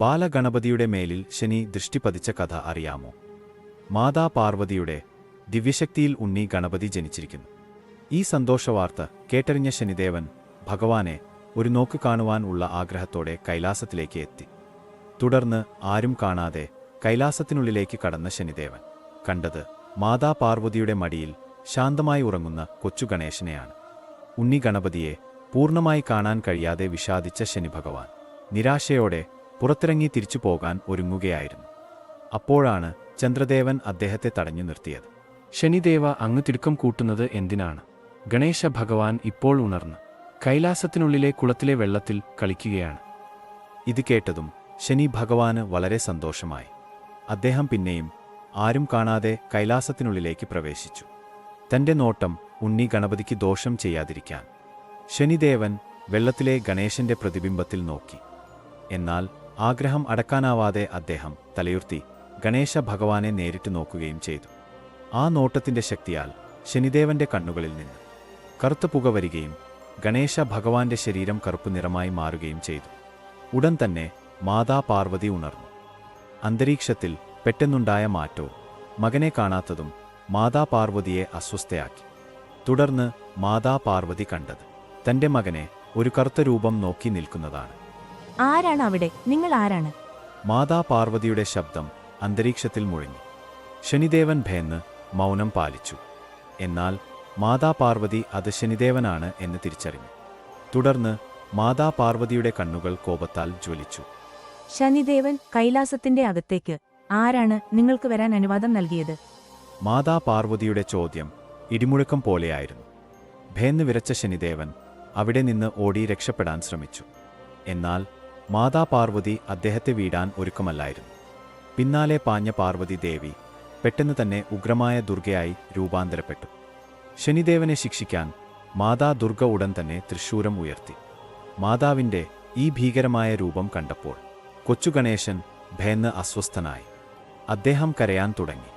ബാലഗണപതിയുടെ മേലിൽ ശനി ദൃഷ്ടി പതിച്ച കഥ അറിയാമോ? മാതാ പാർവതിയുടെ ദിവ്യശക്തിയിൽ ഉണ്ണി ഗണപതി ജനിച്ചിരിക്കുന്നു. ഈ സന്തോഷവാർത്ത കേട്ടറിഞ്ഞ ശനിദേവൻ ഭഗവാനെ ഒരു നോക്ക് കാണുവാൻ ഉള്ള ആഗ്രഹത്തോടെ കൈലാസത്തിലേക്ക് എത്തി. തുടർന്ന് ആരും കാണാതെ കൈലാസത്തിനുള്ളിലേക്ക് കടന്ന ശനിദേവൻ കണ്ടത് മാതാ പാർവതിയുടെ മടിയിൽ ശാന്തമായി ഉറങ്ങുന്ന കൊച്ചു ഗണേശനെയാണ്. ഉണ്ണി ഗണപതിയെ പൂർണമായി കാണാൻ കഴിയാതെ വിഷാദിച്ച ശനിഭഗവാൻ നിരാശയോടെ പുറത്തിറങ്ങി തിരിച്ചു പോകാൻ ഒരുങ്ങുകയായിരുന്നു. അപ്പോഴാണ് ചന്ദ്രദേവൻ അദ്ദേഹത്തെ തടഞ്ഞു നിർത്തിയത്. ശനിദേവ അങ്ങ് തിടുക്കം കൂട്ടുന്നത് എന്തിനാണ്? ഗണേശ ഭഗവാൻ ഇപ്പോൾ ഉണർന്ന് കൈലാസത്തിനുള്ളിലെ കുളത്തിലെ വെള്ളത്തിൽ കളിക്കുകയാണ്. ഇത് കേട്ടതും ശനി ഭഗവാന് വളരെ സന്തോഷമായി. അദ്ദേഹം പിന്നെയും ആരും കാണാതെ കൈലാസത്തിനുള്ളിലേക്ക് പ്രവേശിച്ചു. തന്റെ നോട്ടം ഉണ്ണി ഗണപതിക്ക് ദോഷം ചെയ്യാതിരിക്കാൻ ശനിദേവൻ വെള്ളത്തിലെ ഗണേശന്റെ പ്രതിബിംബത്തിൽ നോക്കി. എന്നാൽ ആഗ്രഹം അടക്കാനാവാതെ അദ്ദേഹം തലയുർത്തി ഗണേശ ഭഗവാനെ നേരിട്ട് നോക്കുകയും ചെയ്തു. ആ നോട്ടത്തിന്റെ ശക്തിയാൽ ശനിദേവന്റെ കണ്ണുകളിൽ നിന്ന് കറുത്ത പുക വരികയും ഗണേശ ഭഗവാന്റെ ശരീരം കറുപ്പ് നിറമായി മാറുകയും ചെയ്തു. ഉടൻ തന്നെ മാതാ പാർവതി ഉണർന്നു. അന്തരീക്ഷത്തിൽ പെട്ടെന്നുണ്ടായ മാറ്റവും മകനെ കാണാത്തതും മാതാ പാർവതിയെ അസ്വസ്ഥയാക്കി. തുടർന്ന് മാതാ പാർവതി കണ്ടത് തന്റെ മകനെ ഒരു കറുത്ത രൂപം നോക്കി നിൽക്കുന്നതാണ്. ആരാണ് അവിടെ? നിങ്ങൾ ആരാണ്? മാതാ പാർവതിയുടെ ശബ്ദം അന്തരീക്ഷത്തിൽ മുഴങ്ങി. ശനിദേവൻ ഭേന്ന് മൗനം പാലിച്ചു. എന്നാൽ മാതാ പാർവതി അത് ശനിദേവനാണ് എന്ന് തിരിച്ചറിഞ്ഞു. തുടർന്ന് മാതാ പാർവതിയുടെ കണ്ണുകൾ കോപത്താൽ ജ്വലിച്ചു. ശനിദേവൻ കൈലാസത്തിന്റെ അകത്തേക്ക് ആരാണ് നിങ്ങൾക്ക് വരാൻ അനുവാദം നൽകിയത്? മാതാ പാർവതിയുടെ ചോദ്യം ഇടിമുഴക്കം പോലെയായിരുന്നു. ഭേന്ന് വിരച്ച ശനിദേവൻ അവിടെ നിന്ന് ഓടി രക്ഷപ്പെടാൻ ശ്രമിച്ചു. എന്നാൽ മാതാ പാർവതി അദ്ദേഹത്തെ വീടാൻ ഒരുക്കമല്ലായിരുന്നു. പിന്നാലെ പാഞ്ഞ പാർവതി ദേവി പെട്ടെന്ന് തന്നെ ഉഗ്രമായ ദുർഗയായി രൂപാന്തരപ്പെട്ടു. ശനിദേവനെ ശിക്ഷിക്കാൻ മാതാ ദുർഗ ഉടൻ തന്നെ തൃശൂരം ഉയർത്തി. മാതാവിന്റെ ഈ ഭീകരമായ രൂപം കണ്ടപ്പോൾ കൊച്ചു ഗണേശൻ ഭേന്ന് അസ്വസ്ഥനായി. അദ്ദേഹം കരയാൻ തുടങ്ങി.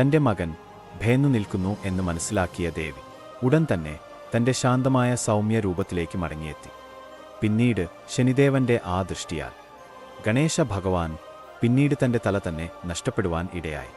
തന്റെ മകൻ ഭേന്നു നിൽക്കുന്നു എന്ന് മനസ്സിലാക്കിയ ദേവി ഉടൻ തന്നെ തന്റെ ശാന്തമായ സൗമ്യ രൂപത്തിലേക്ക് മടങ്ങിയെത്തി. പിന്നീട് ശനിദേവന്റെ ആ ദൃഷ്ടിയാൽ ഗണേശ ഭഗവാൻ പിന്നീട് തന്റെ തല തന്നെ നഷ്ടപ്പെടുവാൻ ഇടയായി.